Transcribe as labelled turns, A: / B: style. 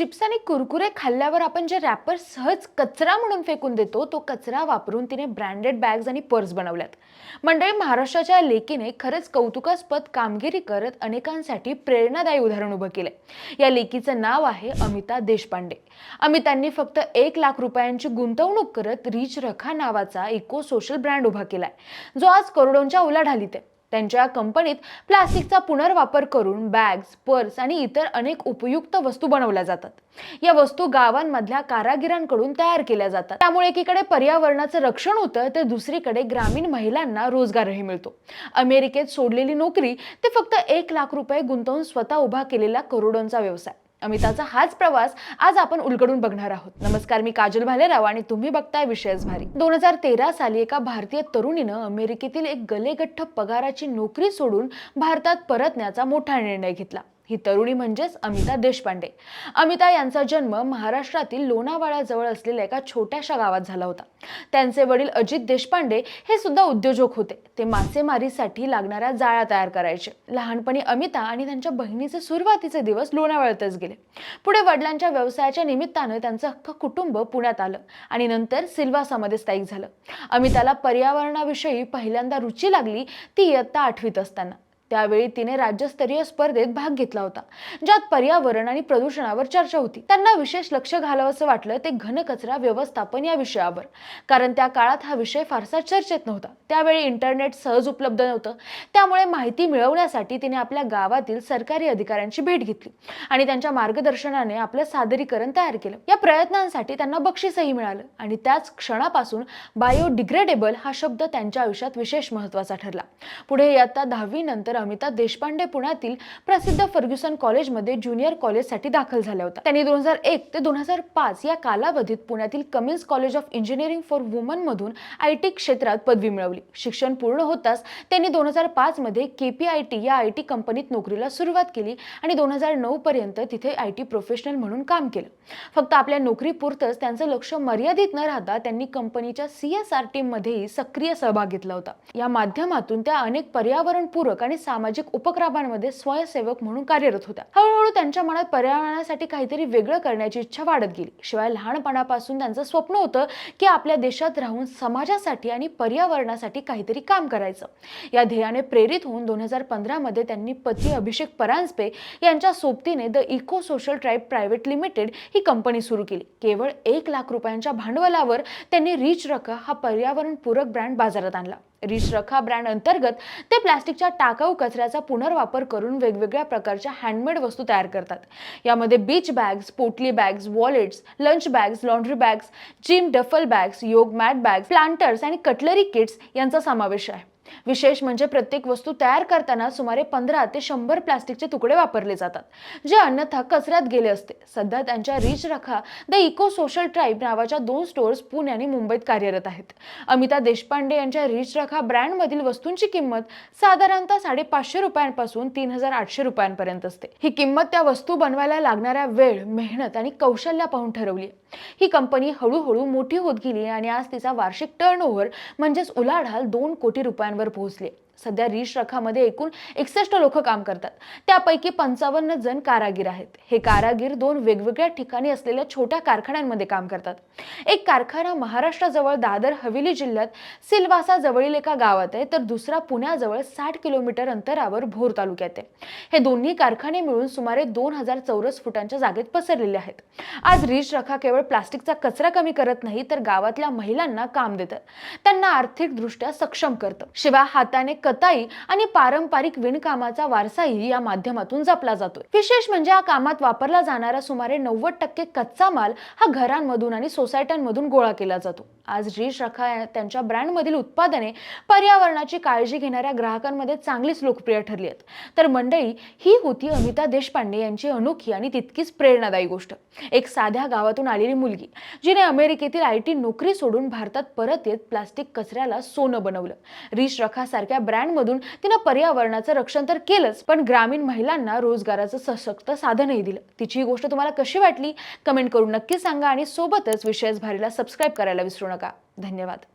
A: Chips आणि कुरकुरे खाल्ल्यावर आपण जे रॅपर सहज कचरा म्हणून फेकून देतो तो कचरा वापरून तिने ब्रँडेड बॅग्स आणि पर्स बनवल्यात. मंडळी महाराष्ट्राच्या लेकीने खरंच कौतुकास्पद कामगिरी करत अनेकांसाठी प्रेरणादायी उदाहरण उभं केलंय. या लेकीचं नाव आहे अमिता देशपांडे. अमितांनी फक्त एक लाख रुपयांची गुंतवणूक करत रिच रखा नावाचा इको सोशल ब्रँड उभा केलाय. जो आज करोडोंच्या उलाढालीत आहे. त्यांच्या कंपनीत प्लास्टिकचा पुनर्वापर करून बॅग्स पर्स आणि इतर अनेक उपयुक्त वस्तू बनवल्या जातात. या वस्तू गावांमधल्या कारागिरांकडून तयार केल्या जातात. त्यामुळे एकीकडे पर्यावरणाचं रक्षण होतं तर दुसरीकडे ग्रामीण महिलांना रोजगारही मिळतो. अमेरिकेत सोडलेली नोकरी ते फक्त एक लाख रुपये गुंतवून स्वतः उभा केलेला करोडोंचा व्यवसाय. अमिताचा हाच प्रवास आज आपण उलगडून बघणार आहोत. नमस्कार मी काजल भालेराव आणि तुम्ही बघताय विषयच भारी. दोन हजार तेरा साली एका भारतीय तरुणीनं अमेरिकेतील एक गलेगठ्ठ पगाराची नोकरी सोडून भारतात परतण्याचा मोठा निर्णय घेतला. ही तरुणी म्हणजेच अमिता देशपांडे. अमिता यांचा जन्म महाराष्ट्रातील लोणावाड्याजवळ असलेल्या एका छोट्याशा गावात झाला होता. त्यांचे वडील अजित देशपांडे हे सुद्धा उद्योजक होते. ते मासेमारीसाठी लागणाऱ्या जाळ्या तयार करायचे. लहानपणी अमिता आणि त्यांच्या बहिणीचे सुरुवातीचे दिवस लोणावळ्यातच गेले. पुढे वडिलांच्या व्यवसायाच्या निमित्तानं त्यांचं अख्खं कुटुंब पुण्यात आलं आणि नंतर सिल्वासामध्ये स्थायिक झालं. अमिताला पर्यावरणाविषयी पहिल्यांदा रुची लागली ती इयत्ता आठवीत असताना. त्यावेळी तिने राज्यस्तरीय स्पर्धेत भाग घेतला होता ज्यात पर्यावरण आणि प्रदूषणावर चर्चा होती. त्यांना विशेष लक्ष घालावंसं वाटलं ते घनकचरा व्यवस्थापन या विषयावर. कारण त्या काळात हा विषय फारसा चर्चेत नव्हता. त्यावेळी इंटरनेट सहज उपलब्ध नव्हतं. त्यामुळे माहिती मिळवण्यासाठी तिने आपल्या गावातील सरकारी अधिकाऱ्यांची भेट घेतली आणि त्यांच्या मार्गदर्शनाने आपलं सादरीकरण तयार केलं. या प्रयत्नांसाठी त्यांना बक्षीसही मिळालं आणि त्याच क्षणापासून बायोडिग्रेडेबल हा शब्द त्यांच्या आयुष्यात विशेष महत्त्वाचा ठरला. पुढे इयत्ता दहावी नंतर अमिता देशपांडे पुण्यातील प्रसिद्ध फर्ग्युसन कॉलेजमध्ये ज्युनियर कॉलेजसाठी दाखल झाल्या होत्या. त्यांनी दोन हजार एक ते दोन हजार पाच या कालावधीत पुण्यातील Cummins college of engineering for women मधून आय टी क्षेत्रात पदवी मिळवली. शिक्षण पूर्ण होताच त्यांनी दोन हजार पाच मध्ये के पी आय टी या आय टी कंपनीत नोकरीला सुरुवात केली आणि दोन हजार नऊ पर्यंत तिथे आय टी प्रोफेशनल म्हणून काम केलं. फक्त आपल्या नोकरीपुरतंच त्यांचं लक्ष मर्यादित न राहता त्यांनी कंपनीच्या सी एस आर टीम मध्येही सक्रिय सहभाग घेतला होता. या माध्यमातून त्या अनेक पर्यावरणपूरक आणि सामाजिक उपक्रमांमध्ये स्वयंसेवक म्हणून कार्यरत होत्या. हळूहळू त्यांच्या मनात पर्यावरणासाठी काहीतरी वेगळं करण्याची इच्छा वाढत गेली. शिवाय लहानपणापासून त्यांचं स्वप्न होतं की आपल्या देशात राहून समाजासाठी आणि पर्यावरणासाठी काहीतरी काम करायचं. या ध्येयाने प्रेरित होऊन दोन हजार पंधरामध्ये त्यांनी पती अभिषेक परांजपे यांच्या सोबतीने the eco social tribe private limited he company सुरू केली. केवळ एक लाख रुपयांच्या भांडवलावर त्यांनी रिच रका हा पर्यावरणपूरक ब्रँड बाजारात आणला. रिशरखा ब्रँड अंतर्गत ते प्लास्टिकच्या टाकाऊ कचऱ्याचा पुनर्वापर करून वेगवेगळ्या प्रकारच्या हँडमेड वस्तू तयार करतात. यामध्ये बीच बॅग्स पोटली bags wallets lunch bags laundry bags gym duffel bags yoga mat bags planters आणि कटलरी किट्स यांचा समावेश आहे. विशेष म्हणजे प्रत्येक वस्तू तयार करताना सुमारे पंधरा ते शंभर प्लास्टिकचे तुकडे वापरले जातात जे अन्यथा कचऱ्यात गेले असते. सध्या त्यांच्या रिच रखा द इको सोशल ट्राईब नावाच्या दोन स्टोअर्स पुणे आणि मुंबईत कार्यरत आहेत. अमिता देशपांडे यांच्या रिच रखा ब्रँडमधील वस्तूंची किंमत साधारणतः साडेपाचशे रुपयांपासून तीन हजार आठशे रुपयांपर्यंत असते. ही किंमत त्या वस्तू बनवायला लागणाऱ्या वेळ मेहनत आणि कौशल्य पाहून ठरवली ही कंपनी हळूहळू मोठी होत गेली आणि आज तिचा वार्षिक टर्नओव्हर म्हणजेच उलाढाल दोन कोटी रुपयांवर पोहोचले. सध्या रिच रखामध्ये एकूण एकसष्ट लोक काम करतात. त्यापैकी पंचावन्न जण कारागीर आहेत. हे कारागीर दोन वेगवेगळ्या ठिकाणी असलेल्या छोट्या कारखान्यांमध्ये काम करतात. एक कारखाना महाराष्ट्राजवळ दादर हवेली जिल्ह्यात सिलवासा जवळील एका गावात आहे तर दुसरा पुण्याजवळ साठ किलोमीटर अंतरावर भोर तालुक्यात आहे. हे दोन्ही कारखाने मिळून सुमारे दोन हजार चौरस फुटांच्या जागेत पसरलेले आहेत. आज रिच रखा केवळ प्लास्टिकचा कचरा कमी करत नाही तर गावातल्या महिलांना काम देतं त्यांना आर्थिकदृष्ट्या सक्षम करतं. शिवाय हाताने कताई आणि पारंपरिक विणकामाचा वारसाही या माध्यमातून जपला जातोय. विशेष म्हणजे या कामात वापरला जाणारा सुमारे नव्वद टक्के कच्चा माल हा घरांमधून आणि सोसायट्यांमधून गोळा केला जातो. आज रिच रखा त्यांच्या ब्रँडमधील उत्पादने पर्यावरणाची काळजी घेणाऱ्या ग्राहकांमध्ये चांगलीच लोकप्रिय ठरली आहेत. तर मंडळी ही होती अमिता देशपांडे यांची अनोखी आणि तितकीच प्रेरणादायी गोष्ट. एक साध्या गावातून आलेली मुलगी जिने अमेरिकेतील आय टी नोकरी सोडून भारतात परत येत प्लास्टिक कचऱ्याला सोनं बनवलं. रिच रखा सारख्या ब्रँडमधून तिनं पर्यावरणाचं रक्षण तर केलंच पण ग्रामीण महिलांना रोजगाराचं सशक्त साधनही दिलं. तिची ही गोष्ट तुम्हाला कशी वाटली? कमेंट करून नक्की सांगा आणि सोबतच विषयच भारीला सबस्क्राईब करायला विसरू नका. धन्यवाद.